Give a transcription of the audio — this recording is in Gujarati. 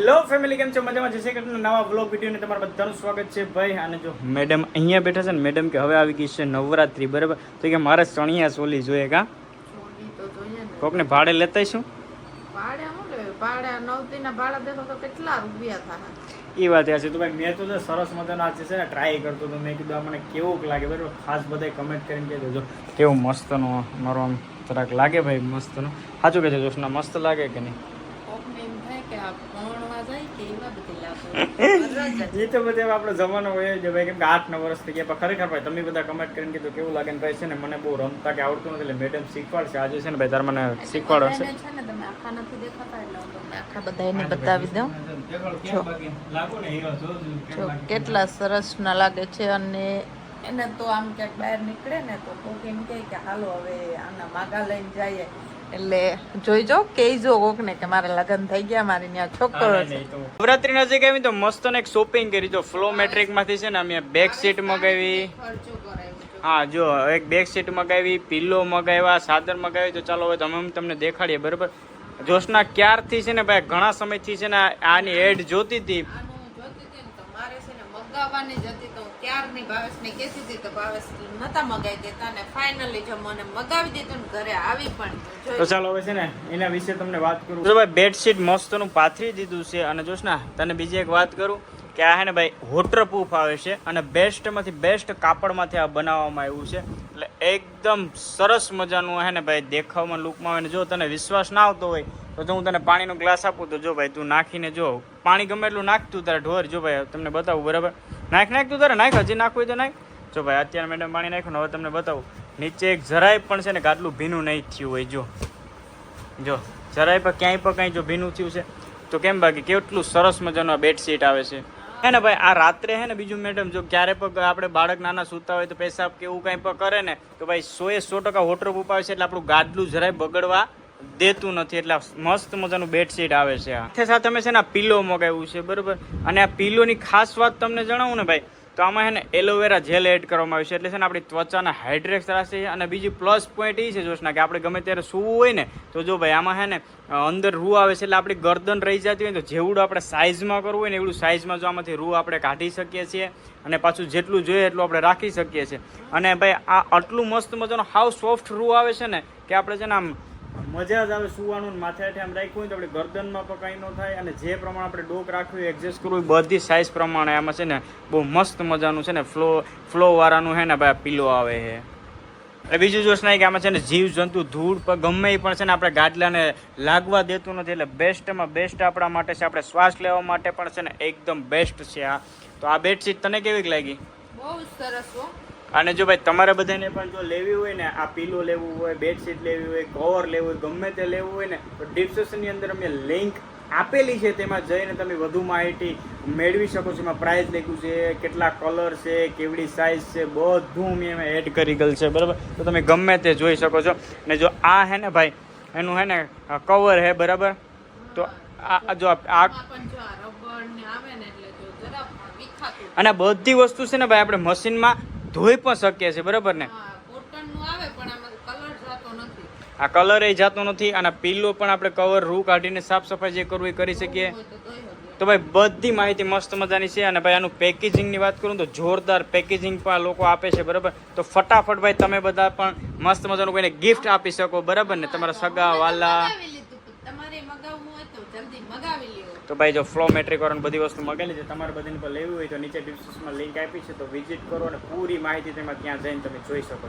હેલો ફેમિલી કેમ છો? મજામાં? જશે કે નવા બ્લોગ વિડીયોને તમારું બધાનું સ્વાગત છે ભાઈ. અને જો મેડમ અહીંયા બેઠા છે ને મેડમ કે હવે આવી ગઈ છે નવરાત્રી બરાબર? તો કે મારે ચણિયા ચોલી જોઈએ કા? કોકને ભાડે લેતા શું એ વાત છે. તો ભાઈ મેં તો સરસ મજાનો આજે છે ને ટ્રાય કરતો હતો. મેં કીધું આ મને કેવું લાગે બરાબર? ખાસ બધા કમેન્ટ કરીને કહી જો કેવું મસ્તનો મારો આમ જરાક લાગે ભાઈ મસ્તનો. સાચું કહેજો જોશના મસ્ત લાગે કે નહીં? કે આ ભણવા જાય કે એવા બધી લાગે એ તો બધે આપણો જમાનો હોય જ. ભાઈ કેમ કે આઠ નવ વર્ષ થઈ ગયા. પણ ખરેખર ભાઈ તમે બધા કમેન્ટ કરીને કીધું કેવું લાગે ને ભાઈ છે ને મને બહુ રમતા કે આવડતું નથી. એટલે મેડમ શીખવાડશે. આજે છે ને ભાઈ તાર મને છે ને તમે આખા નથી દેખાતા એટલે હું તમને આખા બધાને બતાવી દઉં. જો. કેટલા સરસ ના લાગે છે અને એને તો આમ ક્યાંક બહાર નીકળે ને તો કોક એમ કહે કે હાલો હવે આના માગા લઈને જઈએ. એટલે જોઈજો કહેજો કોકને કે મારે લગ્ન થઈ ગયા મારી ત્યાં છોકરો છે. નવરાત્રી નજીક આવી તો મસ્ત ને એક શોપિંગ કરી. તો ફ્લો મેટ્રિકમાંથી છે ને અમે બેક સીટ મગાવી. હા જો એક બેક સીટ મગાવી પિલ્લો મગાવ્યા સાદર મગાવી. તો ચાલો હવે અમે તમને દેખાડીએ બરાબર? જોશના ક્યારથી છે ને ભાઈ ઘણા સમયથી છે ને આની એડ જોતી હતી આનું જોતી હતી ને તો મારે છે ને મગાવવાની જ હતી તો હું ક્યારની ભાવેશને કહેતી હતી તો ભાવેશ નતા મગાવી દેતા અને ફાઇનલી જો મને મગાવી દીધું ને ઘરે આવી પણ તો ચાલો હવે છે ને એના વિશે તમને વાત કરું. તો ભાઈ બેડશીટ મસ્તનું પાથરી દીધું છે અને જોશ ને તને બીજી એક વાત કરું કે આ હે ને ભાઈ વોટરપ્રૂફ આવે છે અને બેસ્ટમાંથી બેસ્ટ કાપડમાંથી આ બનાવવામાં આવ્યું છે. એટલે એકદમ સરસ મજાનું હે ને ભાઈ દેખાવમાં લુકમાં આવે ને જો તને વિશ્વાસ ના આવતો હોય તો જો હું તને પાણીનો ગ્લાસ આપું તો જો ભાઈ, તું નાખીને જો, પાણી ગમે એટલું નાખતું તારે ઢોર, જો ભાઈ તમને બતાવું, બરાબર? નાખ નાખ તું તારે, નાખ, હજી નાખવું તો નાખ. જો ભાઈ, અત્યારે મેડમ પાણી નાખ્યું હવે તમને બતાવું. નીચે એક જરાય પણ છે ને ગાટલું ભીનું નહીં થયું હોય, જો. જો, જરાય પણ ક્યાંય પણ કાંઈ જો ભીનું થયું છે. તો કેમ બાકી? કેટલું સરસ મજાનું આ બેડશીટ આવે છે. હે ને ભાઈ, આ રાત્રે હે ને બીજું મેડમ, જો ક્યારે પણ આપણે બાળક નાના સૂતા હોય તો પેશાબ કે એવું કાંઈ પણ કરે ને, તો ભાઈ સો એ સો ટકા વોટરપ્રૂફ આવે છે એટલે આપણું ગાદલું જરાય બગડવા દેતું નથી. એટલે મસ્ત મજાનું બેડશીટ આવે છે સાથે સાથે અમે છે ને પીલો મગાવ્યું છે, બરાબર? અને આ પીલોની ખાસ વાત તમને જણાવું ને ભાઈ, તો આમાં છે ને એલોવેરા જેલ એડ કરવામાં આવ્યું છે. એટલે છે ને આપણી ત્વચાના હાઇડ્રેક્સ રાખશે અને બીજી પ્લસ પોઈન્ટ એ છે જોશના કે આપણે ગમે ત્યારે સૂવું હોય ને, તો જો ભાઈ આમાં છે ને અંદર રૂ આવે છે એટલે આપણી ગરદન રહી જતી હોય તો જેવડું આપણે સાઇઝમાં કરવું હોય ને, એવડું સાઇઝમાં જો આમાંથી રૂ આપણે કાઢી શકીએ છીએ અને પાછું જેટલું જોઈએ એટલું આપણે રાખી શકીએ છીએ. અને ભાઈ આ આટલું મસ્ત મજાનો હાવ સોફ્ટ રૂ આવે છે ને, કે આપણે છે ને આમ મજા જ આવે સુવાનું માથે આમ રાખ્યું હોય તો આપણે ગરદનમાં પણ કંઈ ન થાય અને જે પ્રમાણે આપણે ડોક રાખ્યું એડજસ્ટ કરવું બધી સાઇઝ પ્રમાણે આમાં છે ને બહુ મસ્ત મજાનું છે ને ફ્લો ફ્લો વાળાનું છે ને ભાઈ પીલો આવે છે. એટલે બીજું જોશ નહીં કે આમાં છે ને જીવજંતુ ધૂળ પર ગમે એ પણ છે ને આપણે ગાદલાને લાગવા દેતું નથી એટલે બેસ્ટમાં બેસ્ટ આપણા માટે છે, આપણે શ્વાસ લેવા માટે પણ છે ને એકદમ બેસ્ટ છે આ. તો આ બેડશીટ તને કેવી લાગી? બહુ સરસ અને જો ભાઈ તમારે બધાને પણ જો લેવી હોય ને આ પીલો લેવું હોય બેડશીટ લેવી હોય કવર લેવું હોય ગમે તે લેવું હોય ને તો ડિસ્ક્રિપ્શનની અંદર અમે લિંક આપેલી છે તેમાં જઈને તમે વધુ માહિતી મેળવી શકો છો. એમાં પ્રાઇસ લખ્યું છે કેટલા કલર છે કેવડી સાઇઝ છે બધું મેં એમાં એડ કરી ગયેલ છે બરાબર? તો તમે ગમે તે જોઈ શકો છો. ને જો આ હે ને ભાઈ એનું હે ને કવર હે બરાબર? તો આ જો આ અને આ બધી વસ્તુ છે ને ભાઈ આપણે મશીનમાં ધોઈ પણ શકીએ છીએ બરાબર ને? આ કલર એ જાતો નથી અને પીલો પણ આપણે કવર રૂ કાઢીને સાફ સફાઈ જે કરવું એ કરી શકીએ. તો ભાઈ બધી માહિતી મસ્ત મજાની છે અને ભાઈ આનું પેકેજિંગની વાત કરું તો જોરદાર પેકેજિંગ પણ લોકો આપે છે બરાબર? તો ફટાફટ ભાઈ તમે બધા પણ મસ્ત મજાનું કોઈને ગિફ્ટ આપી શકો બરાબર ને? તમારા સગા વાલા મગાવી લીધું પણ તમારે મગાવવું હોય તો જલ્દી મગાવી લ્યો તો ભાઈ જો ફ્લો મેટ્રિક વાળાની બધી વસ્તુ મગાવી છે તમારે બધી પર લેવી હોય તો નીચે ડિસ્ક્રિપ્શનમાં લિંક આપી છે. તો વિઝિટ કરો અને પૂરી માહિતી તેમાં ત્યાં જઈને તમે જોઈ શકો છો.